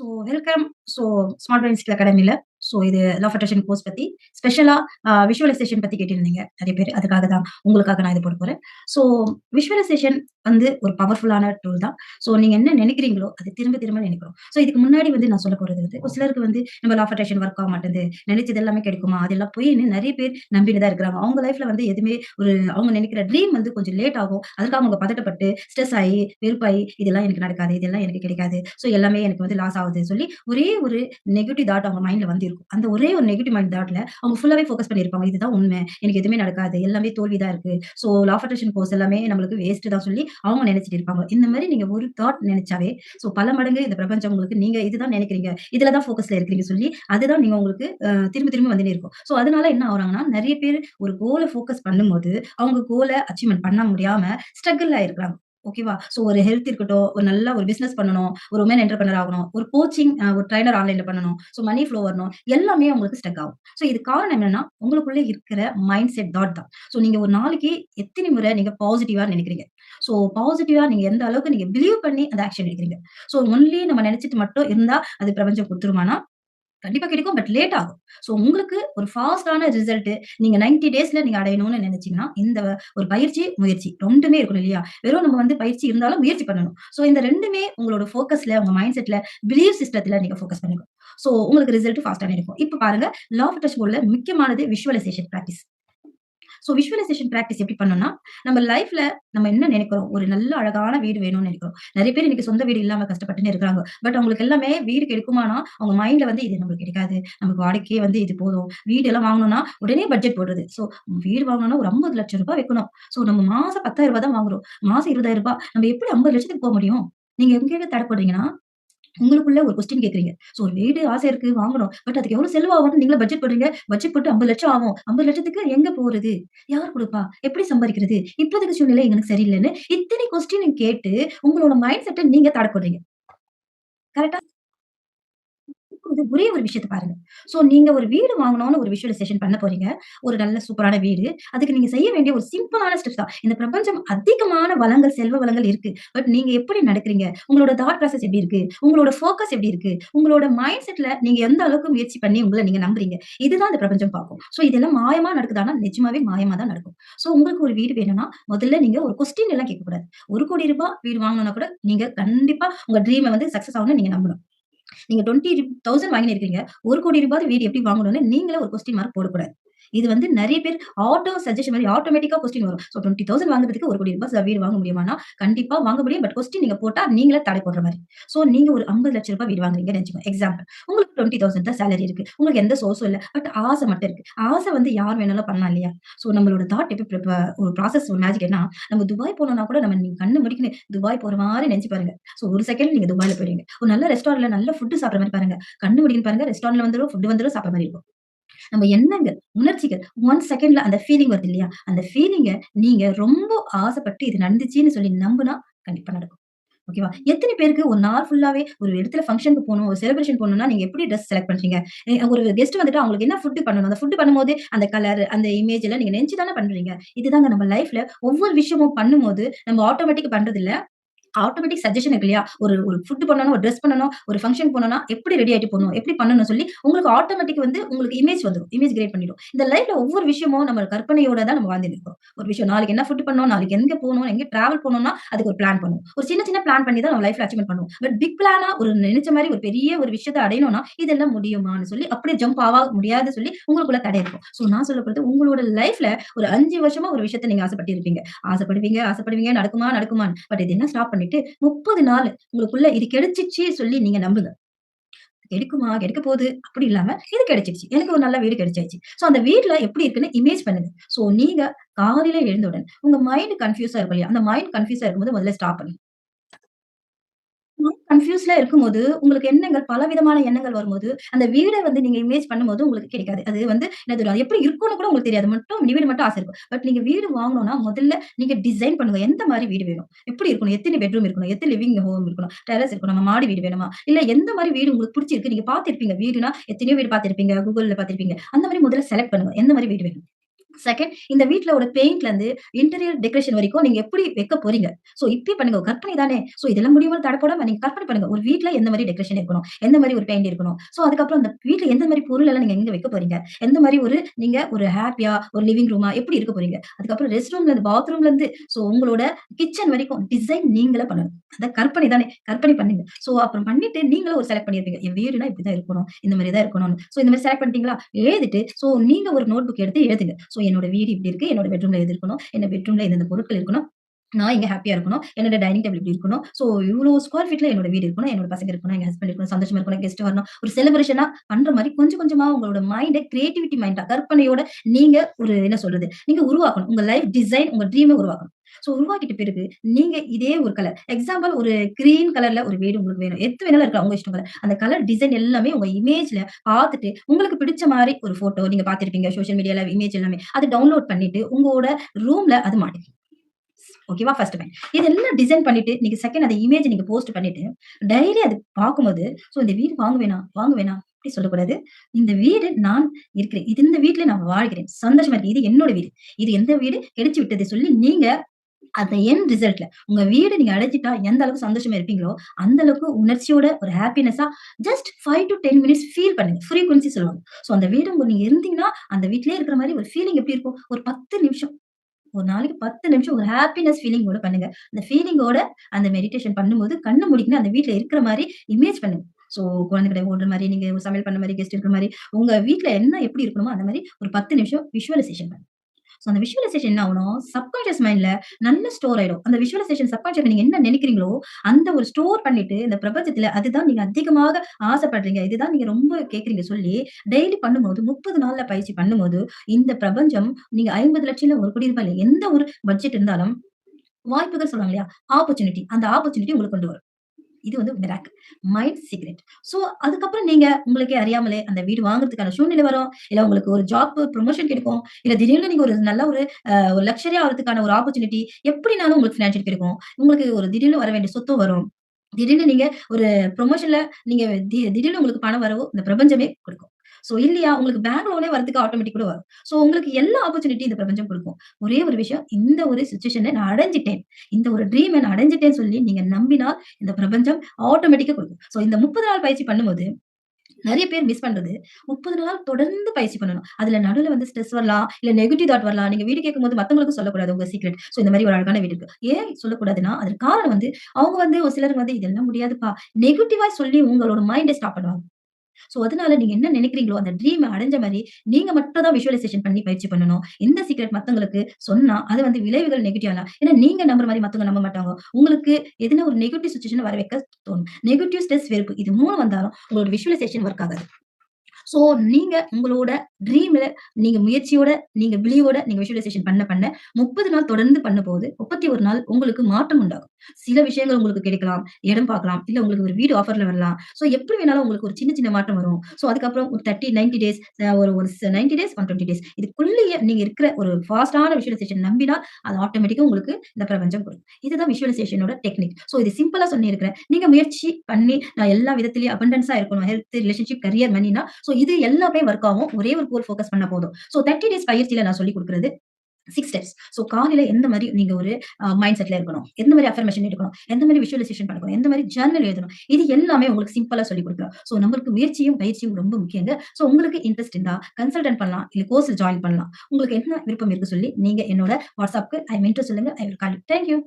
So welcome. So smart brain skill அகாடமியில் so இது law of attraction course பத்தி ஸ்பெஷலா விஷுவலைசேஷன் பத்தி கேட்டிருந்தீங்க நிறைய பேர் அதுக்காக தான் உங்களுக்காக நான் இது போட போறேன். ஸோ விஷுவலைசேஷன் வந்து ஒரு பவர்ஃபுல்லான டூல் தான். ஸோ நீங்க என்ன நினைக்கிறீங்களோ அது திரும்ப திரும்ப நினைக்கிறோம் ஸோ இதுக்கு முன்னாடி வந்து நான் சொல்ல போறது வந்து, ஒரு சிலருக்கு வந்து நம்ம லா அட்ராக்ஷன் ஒர்க் ஆக மாட்டேங்குது. நினைச்சது எல்லாமே கிடைக்குமா? அதெல்லாம் போய் நிறைய பேர் நம்பிட்டு தான் இருக்கிறாங்க. அவங்க லைஃப்ல வந்து எதுவுமே ஒரு அவங்க நினைக்கிற ட்ரீம் வந்து கொஞ்சம் லேட் ஆகும். அதுக்காக அவங்க பதட்டப்பட்டு, ஸ்ட்ரெஸ் ஆகி வெறுப்பாயி, இதெல்லாம் எனக்கு நடக்காது. இதெல்லாம் எனக்கு கிடைக்காது. ஸோ எல்லாமே எனக்கு வந்து லாஸ் ஆகுது சொல்லி, ஒரே ஒரு நெகட்டிவ் தாட் அவங்க மைண்ட்ல வந்து இருக்கும். அந்த ஒரே ஒரு நெகட்டிவ் மைண்ட் தாட்ல அவங்க ஃபுல்லாவே ஃபோக்கஸ் பண்ணியிருப்பாங்க. இதுதான் உண்மை. எனக்கு எதுவுமே நடக்காது. எல்லாமே தோல்விதான் இருக்கு. So law of attraction course எல்லாமே நம்மளுக்கு வேஸ்ட் தான் சொல்லி அவங்க நினைச்சிட்டு இருப்பாங்க. இந்த மாதிரி நீங்க ஒரு தாட் நினைச்சாவே ஸோ பல மடங்கு இந்த பிரபஞ்சம் உங்களுக்கு நீங்க இதுதான் நினைக்கிறீங்க இதுல தான் ஃபோக்கஸ்ல இருக்கிறீங்க சொல்லி, அதுதான் நீங்க உங்களுக்கு திரும்ப திரும்ப வந்துன்னே இருக்கும். ஸோ அதனால என்ன ஆகுறாங்கன்னா, நிறைய பேர் ஒரு கோல ஃபோக்கஸ் பண்ணும்போது, அவங்க கோல அச்சீவ்மெண்ட் பண்ண முடியாம ஸ்ட்ரகிள் ஆயிருக்கிறாங்க ஓகேவா? ஸோ ஒரு ஹெல்த் இருக்கட்டும், ஒரு நல்ல ஒரு பிசினஸ் பண்ணணும், ஒரு உமன் என்டர்பிரனர் ஆகணும், ஒரு கோச்சிங் ஒரு ட்ரெய்னர் ஆன்லைன்ல பண்ணணும். ஸோ மணி ஃப்ளோ வரணும். எல்லாமே உங்களுக்கு ஸ்டக் ஆகும். ஸோ இது காரணம் என்னன்னா, உங்களுக்குள்ள இருக்கிற மைண்ட் செட் தாட் தான். ஸோ நீங்க ஒரு நாளைக்கு எத்தனை முறை நீங்க பாசிட்டிவா நினைக்கிறீங்க ஸோ பாசிட்டிவா நீங்க எந்த அளவுக்கு நீங்க பிலீவ் பண்ணி அந்த ஆக்ஷன் எடுக்கிறீங்க? ஸோ ஒன்லி நம்ம நினைச்சிட்டு மட்டும் இருந்தா, அது பிரபஞ்சம் கொடுத்துருமானா கண்டிப்பா கிடைக்கும். பட் லேட் ஆகும். ஸோ உங்களுக்கு ஒரு ஃபாஸ்ட்டான ரிசல்ட் நீங்க 90 டேஸ்ல நீங்க அடையணும்னு நினைச்சீங்கன்னா இந்த ஒரு பயிற்சி, முயற்சி ரெண்டுமே இருக்கணும் இல்லையா? வெறும் நம்ம வந்து பயிற்சி இருந்தாலும் முயற்சி பண்ணணும். ஸோ இந்த ரெண்டுமே உங்களோட ஃபோக்கஸ்ல, உங்க மைண்ட் செட்ல, பிலீவ் சிஸ்டத்துல நீங்க ஃபோக்கஸ் பண்ணுங்க. ஸோ உங்களுக்கு ரிசல்ட் ஃபாஸ்டாக இருக்கும் இப்போ பாருங்க, லா ஆஃப் அட்ராக்ஷன் முக்கியமானது visualisation practice so visualisation practice எப்படி பண்ணணும்னா, நம்ம லைஃப்ல நம்ம என்ன நினைக்கிறோம் ஒரு நல்ல அழகான வீடு வேணும்னு நினைக்கிறோம் நிறைய பேர் இன்னைக்கு சொந்த வீடு இல்லாம கஷ்டப்பட்டுன்னு இருக்கிறாங்க. பட் அவங்களுக்கு எல்லாமே வீடு கெடுக்குமானா அவங்க மைண்ட்ல வந்து இது நம்மளுக்கு கிடைக்காது. நமக்கு வாடகைக்கே வந்து இது போதும். வீடு எல்லாம் வாங்கணும்னா, உடனே பட்ஜெட் போடுறது. ஸோ வீடு வாங்கணும்னா ஒரு ஐம்பது லட்சம் ரூபாய் வைக்கணும். ஸோ நம்ம மாசம் பத்தாயிரம் ரூபாய் தான் வாங்குறோம். மாசம் இருபதாயிரம் ரூபாய் நம்ம எப்படி ஐம்பது லட்சத்துக்கு போக முடியும்? நீங்க எங்கேங்க தடப்படுறீங்கன்னா, உங்களுக்குள்ள ஒரு கொஸ்டின் கேட்கிறீங்க. ஸோ ஒரு வீடு ஆசை இருக்கு வாங்கணும். பட் அதுக்கு எவ்வளவு செலவாகும்னு நீங்களே பட்ஜெட் போடுறீங்க. பட்ஜெட் போட்டு 50,00,000 ஆகும். 50,00,000க்கு எங்க போறது? யார் கொடுப்பா எப்படி சம்பாதிக்கிறது இப்போதைக்கு சூழ்நிலை எனக்கு சரியில்லைன்னு இத்தனை கொஸ்டின் கேட்டு உங்களோட மைண்ட் செட்டை நீங்க தடப்படுறீங்க. கரெக்டா இது ஒரே ஒரு விஷயத்த பாருங்க. ஸோ நீங்க ஒரு வீடு வாங்கணும்னு ஒரு விஷுவலைசேஷன் பண்ண போறீங்க. ஒரு நல்ல சூப்பரான வீடு. அதுக்கு நீங்க செய்ய வேண்டிய ஒரு சிம்பிளான ஸ்டெப்ஸ் தான். இந்த பிரபஞ்சம் அதிகமான வளங்கள், செல்வ வளங்கள் இருக்கு. பட் நீங்க எப்படி நடக்கிறீங்க? உங்களோட தாட் ப்ராசஸ் எப்படி இருக்கு? உங்களோட ஃபோக்கஸ் எப்படி இருக்கு? உங்களோட மைண்ட் செட்ல நீங்க எந்த அளவுக்கு முயற்சி பண்ணி உங்களை நீங்க நம்புறீங்க? இதுதான் இந்த பிரபஞ்சம் பார்க்கும். ஸோ இதெல்லாம் மாயமா நடக்குதானா நிஜமாவே மாயமா தான் நடக்கும். ஸோ உங்களுக்கு ஒரு வீடு வேணும்னா, முதல்ல நீங்க ஒரு கொஸ்டின் எல்லாம் கேட்கக்கூடாது. ஒரு கோடி ரூபாய் வீடு வாங்கணும்னா கூட, நீங்க கண்டிப்பா உங்க ட்ரீமை வந்து சக்சஸ் ஆகணும் நீங்க நம்பணும். நீங்க 20,000 வாங்கின்னு இருக்கீங்க. ரூ. 1,00,00,000 வீடு எப்படி வாங்கணும்னு நீங்களே ஒரு கொஸ்டின் மார்க் போடக்கூடாது. இது வந்து நிறைய பேர் ஆட்டோ சஜஷன் மாதிரி ஆட்டோமேட்டிக்கா கொஸ்டின் வரும். ஸோ 20,000 வாங்குறதுக்கு ரூ. 1,00,00,000 வீடு வாங்க முடியுமானா கண்டிப்பா வாங்க முடியும். பட் கொஸ்டின் நீங்க போட்டா நீங்களே தடை போடுற மாதிரி ஸோ நீங்க ஒரு ஐம்பது லட்சம் ரூபாய் வீடு வாங்குறீங்க நெனச்சுக்கோங்க. எக்ஸாம்பிள். உங்களுக்கு 20,000 தான் சேலரி இருக்கு. உங்களுக்கு எந்த சோர்ஸும் இல்ல. பட் ஆசை மட்டும் இருக்கு. ஆசை வந்து யார் வேணாலும் பண்ணலாம் இல்லையா? ஸோ நம்மளோட தாட் எப்படி ஒரு ப்ராசஸ் ஒரு மேஜிக் என்ன, நம்ம துபாய் போனோம்னா கூட நம்ம நீங்க கண்ணு முடிக்கணும் துபாய் போற மாதிரி நினைச்சு பாருங்க. ஸோ ஒரு செகண்ட் நீங்க துபாய்ல போயிடுங்க ஒரு நல்ல ரெஸ்டாரண்ட்ல நல்ல ஃபுட் சாப்பிட்ற மாதிரி பாருங்க. கண்ணு முடிக்கணும் பாருங்க. ரெஸ்டாரண்ட்ல வந்துடும் ஃபுட் வந்துடும் சாப்பிட்ற மாதிரி இருக்கும். நம்ம எண்ணங்கள், உணர்ச்சிகள் ஒன் செகண்ட்ல அந்த ஃபீலிங் வருது இல்லையா? அந்த ஃபீலிங்கை நீங்க ரொம்ப ஆசைப்பட்டு இது நடந்துச்சுன்னு சொல்லி நம்புனா, கண்டிப்பா நடக்கும். ஓகேவா? எத்தனை பேருக்கு ஒரு நாள் ஃபுல்லாவே ஒரு இடத்துல ஃபங்க்ஷனுக்கு போகணும் ஒரு செலிப்ரேஷன் போகணும்னா நீங்க எப்படி ட்ரெஸ் செலக்ட் பண்றீங்க? ஒரு கெஸ்ட் வந்துட்டு அவங்களுக்கு என்ன ஃபுட் பண்ணணும்? அந்த ஃபுட் பண்ணும்போது அந்த கலர், அந்த இமேஜ் எல்லாம் நீங்க நினைச்சு தானே பண்றீங்க. இதுதாங்க நம்ம லைஃப்ல ஒவ்வொரு விஷயமும் பண்ணும்போது, நம்ம ஆட்டோமேட்டிக் பண்றதில்ல. ஆட்டோமேட்டிக் சஜஷன் இருக்கு இல்லையா? ஒரு ஒரு ஃபுட் பண்ணணும், ஒரு ட்ரெஸ் பண்ணணும், ஒரு ஃபங்க்ஷன் போனோம்னா எப்படி ரெடி ஆயிட்டு போகணும் எப்படி பண்ணணும் சொல்லி, உங்களுக்கு ஆட்டோமேட்டிக் வந்து உங்களுக்கு இமேஜ் வந்துடும் இமேஜ் கிரியேட் பண்ணிடும். இந்த லைஃப்ல ஒவ்வொரு விஷயமும் நம்ம கற்பனையோட தான் நம்ம வாழ்ந்துட்டு ஒரு விஷயம் நாளைக்கு என்ன ஃபுட் பண்ணணும்? நாளைக்கு எங்க போகணும் எங்க டிராவல் பண்ணணும்னா, அதுக்கு ஒரு பிளான் பண்ணுவோம். ஒரு சின்ன சின்ன பிளான் பண்ணி தான் நம்ம லைஃப்ல அச்சீவ்மெண்ட் பண்ணுவோம். பட் பிக் பிளானா ஒரு நினைச்ச மாதிரி ஒரு பெரிய ஒரு விஷயத்தை அடையணும்னா, இதெல்லாம் முடியுமான்னு சொல்லி அப்படியே ஜம்ப் ஆவா முடியாது சொல்லி உங்களுக்குள்ள தடை இருக்கும். ஸோ நான் சொல்லப்படுறது உங்களோட லைஃப்ல ஒரு அஞ்சு வருஷமா ஒரு விஷயத்த நீங்க ஆசைப்பட்டு இருப்பீங்க. ஆசைப்படுவீங்க, ஆசைப்படுவீங்க நடக்குமா? நடக்குமான்னு. பட் என்ன ஸ்டாப் பண்ணிட்டு 30 நாள் உங்களுக்குள்ள இது கிடைச்சிச்சு சொல்லி நீங்க நம்புங்க. கிடைக்குமா? கிடைக்க போகுது அப்படி இல்லாம, இது கிடைச்சிருச்சு. எனக்கு ஒரு நல்ல வீடு கிடைச்சாச்சு. ஸோ அந்த வீட்டுல எப்படி இருக்குன்னு இமேஜ் பண்ணுங்க. ஸோ நீங்க காலையில எழுந்தவுடன் உங்க மைண்ட் கன்ஃப்யூஸா இருக்கும் இல்லையா? அந்த மைண்ட் கன்ஃபியூஸா இருக்கும்போது முதல்ல ஸ்டாப் பண்ணுங்க. கன்ஃபியூஸ்ல இருக்கும்போது, உங்களுக்கு எண்ணங்கள் பல விதமான எண்ணங்கள் வரும்போது, அந்த வீடை வந்து நீங்க இமேஜ் பண்ணும்போது உங்களுக்கு கிடைக்காது. அது வந்து என்ன எப்படி இருக்கும்னு கூட உங்களுக்கு தெரியாது. மட்டும் வீடு மட்டும் ஆசை இருக்கும். பட் நீங்க வீடு வாங்கணும்னா, முதல்ல நீங்க டிசைன் பண்ணுங்க. எந்த மாதிரி வீடு வேணும்? எப்படி இருக்கணும்? எத்தனை பெட்ரூம் இருக்கணும்? எத்தனை லிவிங் ஹோம் இருக்கணும்? டெரஸ் நம்ம மாடி வீடு வேணுமா? இல்ல எந்த மாதிரி வீடு உங்களுக்கு பிடிச்சிருக்கு? நீங்க பாத்திருப்பீங்க வீடுனா எத்தனையோ வீடு பார்த்திருப்பீங்க. கூகுள்ல பார்த்திருப்பீங்க. அந்த மாதிரி முதல்ல செலக்ட் பண்ணுங்க. எந்த மாதிரி வீடு வேணும்? செகண்ட் இந்த வீட்ல ஒரு பெயிண்ட்ல இருந்து இன்டீரியர் டெக்கரேஷன் வரைக்கும் நீங்க எப்படி வைக்க போறீங்க? சோ இப்பயே பண்ணுங்க. கற்பனை தானே! சோ இதெல்லாம் முடியுமான்னு தடப்படாம நீங்க கற்பனை பண்ணுங்க. ஒரு வீட்டுல எந்த மாதிரி டெக்கரேஷன் இருக்கணும்? எந்த மாதிரி ஒரு பெயிண்ட் இருக்கணும்? சோ அதுக்கப்புறம் அந்த வீட்டுல எந்த மாதிரி பொருள் எல்லாம் நீங்க எங்க வைக்க போறீங்க? எந்த மாதிரி ஒரு நீங்க ஒரு ஹாப்பியா ஒரு லிவிங் ரூமா எப்படி இருக்க போறீங்க? அதுக்கப்புறம் ரெஸ்ட் ரூம்ல இருந்து பாத்ரூம்ல இருந்து சோ உங்களோட கிச்சன் வரைக்கும் டிசைன் நீங்களே பண்ணணும். அதான் கற்பனை தானே! கற்பனை பண்ணுங்க. சோ அப்புறம் பண்ணிட்டு நீங்களும் ஒரு செலக்ட் பண்ணிருப்பீங்க என் வீடுனா இப்படிதான் இருக்கணும். இந்த மாதிரிதான் தான் இருக்கணும்னு. சோ இந்த மாதிரி செலக்ட் பண்ணிட்டீங்களா? எழுதிட்டு சோ நீங்க ஒரு நோட் புக் எடுத்து எழுதுங்க. சோ என்னோட வீடு இப்படி இருக்கு. என்னோட பெட்ரூம்ல எது இருக்கணும். என்ன பெட்ரூம்ல இந்த பொருட்கள் இருக்கணும். நான் இங்க ஹாப்பியா இருக்கணும். என்னோட டைனிங் டேபிள் இப்படி இருக்கணும். சோ இவ்வளவு ஸ்கொயர் ஃபீட்ல என்னோட வீடு இருக்கணும். என்னோட பசங்க இருக்கணும். எங்க ஹஸ்பண்ட் இருக்கணும். சந்தோஷமா இருக்கணும். கெஸ்ட் வரணும். ஒரு செலிப்ரேஷனா பண்ற மாதிரி கொஞ்சம் கொஞ்சமா உங்களோட மைண்ட கிரியேட்டிவிட்டி மைண்டா கற்பனையோட நீங்க ஒரு என்ன சொல்றது? நீங்க உருவாக்கணும். உங்க லைஃப் டிசைன் உங்க ட்ரீம்ம உருவாக்கணும். சோ உருவாக்கிட்ட பிறகு நீங்க இதே ஒரு கலர் எக்ஸாம்பிள் ஒரு கிரீன் கலர்ல ஒரு வீடு உங்களுக்கு வேணும். எது வேணாலும் இருக்கலாம். உங்க இஷ்டம் கலர். அந்த கலர் டிசைன் எல்லாமே உங்க இமேஜ்ல பார்த்துட்டு உங்களுக்கு பிடிச்ச மாதிரி ஒரு ஃபோட்டோ நீங்க பார்த்திருப்பீங்க. சோஷியல் மீடியால இமேஜ் எல்லாமே. அது டவுன்லோட் பண்ணிட்டு உங்களோட ரூம்ல அது மாட்டுங்க. ஓகேவா? First point. இதெல்லாம் டிசைன் பண்ணிட்டு, நீங்க செகண்ட் அந்த இமேஜ் நீங்க போஸ்ட் பண்ணிட்டு, டெய்லி அது பார்க்கும்போது, ஸோ இந்த வீடு வாங்க வேணாம் வாங்க வேணாம் அப்படி சொல்லக்கூடாது. "இந்த வீடு நான் இருக்கிறேன். இது இந்த வீட்டுல நான் வாழ்கிறேன். சந்தோஷமா இருக்கு இது என்னோட வீடு. இது எந்த வீடு? கிடைச்சு விட்டதை சொல்லி நீங்க அந்த என் ரிசல்ட்ல உங்க வீடு நீங்க அடைச்சிட்டா எந்த அளவுக்கு சந்தோஷமா இருப்பீங்களோ, அந்த அளவுக்கு உணர்ச்சியோட ஒரு ஹாப்பினஸா just five to ten minutes feel பண்ணுங்க. ஃப்ரீக்வன்சி சொல்லுவாங்க. சோ அந்த வீடு உங்க நீங்க இருந்தீங்கன்னா, அந்த வீட்லயே இருக்கிற மாதிரி ஒரு ஃபீலிங் எப்படி இருக்கும்? ஒரு 10 நிமிஷம். ஒரு நாளைக்கு 10 நிமிஷம் ஒரு ஹேப்பினஸ் ஃபீலிங்கோட பண்ணுங்க. அந்த ஃபீலிங்கோட அந்த மெடிடேஷன் பண்ணும்போது கண்ணு முடிக்கணும் அந்த வீட்ல இருக்கிற மாதிரி இமேஜ் பண்ணுங்க. சோ குழந்தைகளை ஓடுற மாதிரி நீங்க சமையல் பண்ண மாதிரி கெஸ்ட் இருக்கிற மாதிரி உங்க வீட்டுல என்ன எப்படி இருக்கணுமோ, அந்த மாதிரி ஒரு 10 நிமிஷம் விஷுவலைசேஷன் பண்ணுங்க. ஸோ அந்த விஷுவலைசேஷன் என்ன ஆகும்னா, சப்கான்ஷியஸ் மைண்ட்ல நல்ல ஸ்டோர் ஆயிடும். அந்த விஷுவலைசேஷன் சப்கான்ஷியஸ் நீங்க என்ன நினைக்கிறீங்களோ, அந்த ஒரு ஸ்டோர் பண்ணிட்டு இந்த பிரபஞ்சத்துல அதுதான் நீங்க அதிகமாக ஆசைப்படுறீங்க. இதுதான் நீங்க ரொம்ப கேட்கறீங்க சொல்லி டெய்லி பண்ணும்போது 30 நாள்ல பயிற்சி பண்ணும்போது, இந்த பிரபஞ்சம் நீங்க 50,00,000 இல்ல 1,00,00,000 இல்ல எந்த ஒரு பட்ஜெட் இருந்தாலும், வாய்ப்புகள் சொல்லுவாங்க இல்லையா? ஆப்பர்ச்சுனிட்டி அந்த ஆப்பர்ச்சுனிட்டி உங்களுக்கு கொண்டு வரும். இது வந்து மிராக் மைண்ட் சீக்ரெட். சோ அதுக்கப்புறம் நீங்க உங்களுக்கே அறியாமலே அந்த வீடு வாங்குறதுக்கான சூழ்நிலை வரும். இல்ல உங்களுக்கு ஒரு ஜாப் ப்ரொமோஷன் கிடைக்கும். இல்ல திடீர்னு நீங்க ஒரு நல்ல ஒரு அ ஒரு ஒரு ஆப்பர்ச்சுனிட்டி எப்படினாலும் உங்களுக்கு ஃபினான்ஷியல் கிடைக்கும். உங்களுக்கு ஒரு திடீர்னு வர வேண்டிய சொத்தும் வரும். திடீர்னு நீங்க ஒரு ப்ரொமோஷன்ல நீங்க திடீர்னு உங்களுக்கு பணம் வரவோ இந்த பிரபஞ்சமே கொடுக்கும் சோ இல்லையா, உங்களுக்கு பேங்க் லோனே வரதுக்கு ஆட்டோமேட்டிக் கூட வரும். சோ உங்களுக்கு எல்லா ஆப்பர்ச்சுனிட்டி இந்த பிரபஞ்சம் கொடுக்கும் ஒரே ஒரு விஷயம், இந்த ஒரு சுச்சுவேஷனை நான் அடைஞ்சிட்டேன் இந்த ஒரு ட்ரீம் நான் அடைஞ்சிட்டேன்னு சொல்லி நீங்க நம்பினால், இந்த பிரபஞ்சம் ஆட்டோமேட்டிக்கா கொடுக்கும் சோ இந்த 30 நாள் பயிற்சி பண்ணும்போது, நிறைய பேர் மிஸ் பண்றது, 30 நாள் தொடர்ந்து பயிற்சி பண்ணணும். அதுல நடுவில் வந்து ஸ்ட்ரெஸ் வரலாம். இல்ல நெகட்டிவ் தாட் வரலாம். நீங்க வீடு கேட்கும்போது மத்தவங்களுக்கும் சொல்லக்கூடாது உங்க சீக்ரெட். சோ இந்த மாதிரி ஒரு அழகான வீடு இருக்கு. ஏன் சொல்லக்கூடாதுன்னா, அதற்கு காரணம் வந்து, அவங்க வந்து ஒரு சிலருக்கு வந்து இதெல்லாம் முடியாதுப்பா. நெகட்டிவா சொல்லி உங்களோட மைண்டை ஸ்டாப் பண்ணுவாங்க. சோ அதனால நீங்க என்ன நினைக்கிறீங்களோ, அந்த ட்ரீம் அடைஞ்ச மாதிரி நீங்க மட்டும் தான் விஷுவலைசேஷன் பண்ணி பயிற்சி பண்ணணும். இந்த சீக்ரெட் மத்தவங்களுக்கு சொன்னா, அது வந்து விளைவுகள் நெகட்டிவ் ஆகலாம் ஏன்னா நீங்க நம்புற மாதிரி மத்தவங்க நம்ப மாட்டாங்க. உங்களுக்கு எதுனா ஒரு நெகட்டிவ் சுச்சுவேஷன் வர வைக்க தோணும். நெகட்டிவ், ஸ்ட்ரெஸ், வெறுப்பு இது மூணு வந்தாலும் உங்களோட விஷுவலைசேஷன் ஒர்க் ஆகாது. சோ நீங்க உங்களோட ட்ரீம்ல நீங்க முயற்சியோட, நீங்க பிலியோட நீங்க விஷுவலைசேஷன் பண்ண பண்ண 30 நாள் தொடர்ந்து பண்ண போகுது முப்பத்தி ஒரு நாள் உங்களுக்கு மாற்றம் உண்டாகும். சில விஷயங்கள் உங்களுக்கு கிடைக்கலாம். இடம் பார்க்கலாம். இல்ல உங்களுக்கு ஒரு வீடு ஆஃபர்ல வரலாம். சோ எப்படி வேணாலும் உங்களுக்கு ஒரு சின்ன சின்ன மாற்றம் வரும். சோ அதுக்கப்புறம் ஒரு 30, 90 டேஸ் ஒரு ஒரு ஸ் 90 டேஸ், 120 டேஸ் இதுக்குள்ளேயே நீங்க இருக்கிற ஒரு ஃபாஸ்டான விஷுவலைசேஷன் நம்பினா அது ஆட்டோமேட்டிக்கா உங்களுக்கு இந்த பிரபஞ்சம் கொடுக்கும் இதுதான் விஷுவலைசேஷனோட டெக்னிக். சோ இது சிம்பிளா சொல்லியிருக்கிறேன். நீங்க முயற்சி பண்ணி நான் எல்லா விதத்திலயும் அபண்டன்ஸா இருக்கணும். ஹெல்த், ரிலேஷன்ஷிப், கரியர், மனினா சோ இது எல்லாமே ஒர்க் ஆகும். ஒரே ஒரு கோல் ஃபோக்கஸ் பண்ணா போதும். ஸோ தேர்ட்டி டேஸ் பயிற்சியில நான் சொல்லிக் குடுக்குறது 6 ஸ்டெப்ஸ். ஸோ காலையில எந்த மாதிரி நீங்க ஒரு மைண்ட் செட்ல இருக்கணும். எந்த மாதிரி அஃபர்மேஷன் எடுக்கணும். எந்த மாதிரி விஷுவலைசேஷன் பண்ணணும். எந்த மாதிரி ஜர்னல் எழுதணும். இது எல்லாமே உங்களுக்கு சிம்பிளா சொல்லிக் கொடுக்குறோம் ஸோ நம்மளுக்கு முயற்சியும், பயிற்சியும் ரொம்ப முக்கியங்க. ஸோ உங்களுக்கு இன்ட்ரெஸ்ட் இருந்தா கன்சல்டன்ட் பண்ணலாம். இல்ல கோர்ஸ் ஜாயின் பண்ணலாம். உங்களுக்கு என்ன விருப்பம் இருக்கு சொல்லி, நீங்க என்னோட வாட்ஸ்அப்க்கு ஐ எம் சொல்லுங்க. I will call you. Thank you.